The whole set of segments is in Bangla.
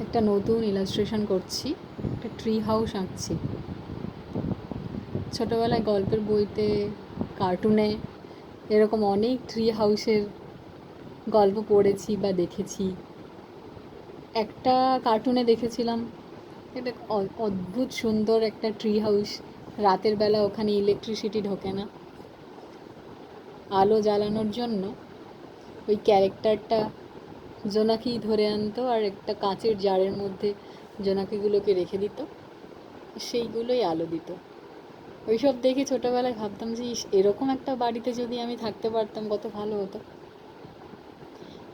একটা নতুন ইলাস্ট্রেশন করছি, একটা ট্রি হাউস আঁকছি। ছোটোবেলায় গল্পের বইতে কার্টুনে এরকম অনেক ট্রি হাউসের গল্প পড়েছি বা দেখেছি। একটা কার্টুনে দেখেছিলাম, এটা অদ্ভুত সুন্দর একটা ট্রি হাউস রাতের বেলা ওখানে ইলেকট্রিসিটি ঢোকে না। আলো জ্বালানোর জন্য ওই ক্যারেক্টারটা জোনাকি ধরে আনতো আর একটা কাঁচের জারের মধ্যে জোনাকিগুলোকে রেখে দিত, সেইগুলোই আলো দিত। ওইসব দেখে ছোটোবেলায় ভাবতাম যে এরকম একটা বাড়িতে যদি আমি থাকতে পারতাম, কত ভালো হতো।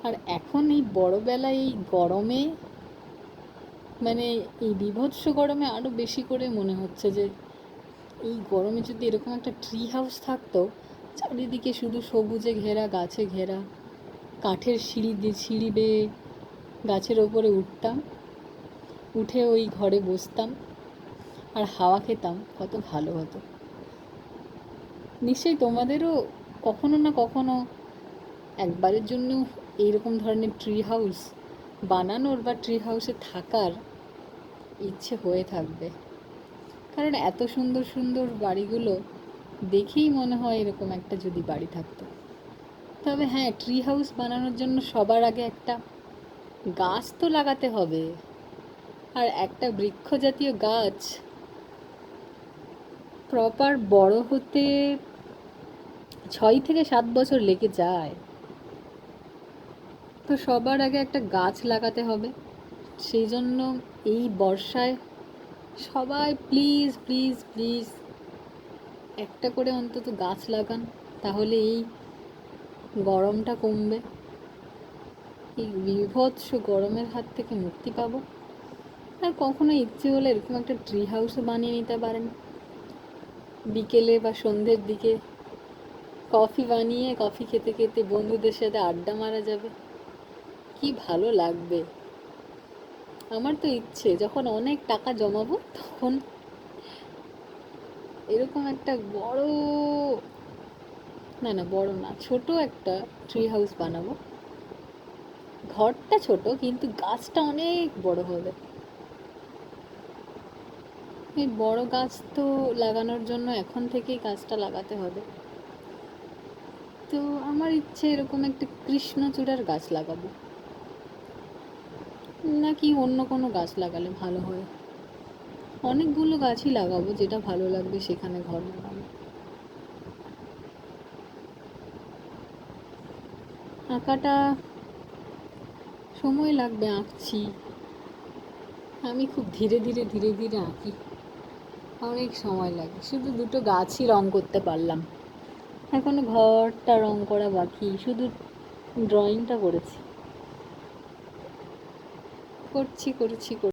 আর এখন এই বড়বেলায় এই গরমে মানে এই বিভৎস গরমে আরও বেশি করে মনে হচ্ছে যে, এই গরমে যদি এরকম একটা ট্রি হাউস থাকতো, চারিদিকে শুধু সবুজে ঘেরা, গাছে ঘেরা কাঠের সিঁড়ি দিয়ে সিঁড়ি বেয়ে গাছের ওপরে উঠতাম। উঠে ওই ঘরে বসতাম আর হাওয়া খেতাম, কত ভালো হতো। নিশ্চয়ই তোমাদেরও কখনো না কখনো একবারের জন্য এইরকম ধরনের ট্রি হাউস বানানোর বা ট্রি হাউসে থাকার ইচ্ছে হয়ে থাকবে। কারণ এত সুন্দর সুন্দর বাড়িগুলো দেখেই মনে হয় এরকম একটা যদি বাড়ি থাকতো। তবে হ্যাঁ ট্রি হাউস বানানোর জন্য সবার আগে একটা গাছ তো লাগাতে হবে। আর একটা বৃক্ষ জাতীয় গাছ প্রপার বড় হতে ছয় থেকে সাত বছর লেগে যায়। তো সবার আগে একটা গাছ লাগাতে হবে। সেই জন্য এই বর্ষায় সবাই প্লিজ প্লিজ প্লিজ একটা করে অন্তত গাছ লাগান। তাহলে এই গরমটা কমবে। এই বিভৎস গরমের হাত থেকে মুক্তি পাবো। আর কখনো ইচ্ছে হলে এরকম একটা ট্রি হাউসও বানিয়ে নিতে পারেন। বিকেলে বা সন্ধ্যের দিকে কফি বানিয়ে কফি খেতে খেতে বন্ধুদের সাথে আড্ডা মারা যাবে। কি ভালো লাগবে। আমার তো ইচ্ছে, যখন অনেক টাকা জমাবো তখন এরকম একটা বড় না না, বড় না, ছোট একটা ট্রি হাউস বানাবো। ঘরটা ছোট, কিন্তু গাছটা অনেক বড় হবে। এই বড় গাছ তো লাগানোর জন্য এখন থেকেই গাছটা লাগাতে হবে। তো আমার ইচ্ছে এরকম একটা কৃষ্ণচূড়ার গাছ লাগাবো। নাকি অন্য কোনো গাছ লাগালে ভালো হয়? অনেকগুলো গাছই লাগাবো, যেটা ভালো লাগবে সেখানে ঘর বানাবো আঁকাটা সময় লাগবে আঁকছি। আমি খুব ধীরে ধীরে ধীরে ধীরে আঁকি। অনেক সময় লাগে। শুধু দুটো গাছই রং করতে পারলাম। এখনও ঘরটা রং করা বাকি। শুধু ড্রয়িংটা করেছি। করছি করছি করছি।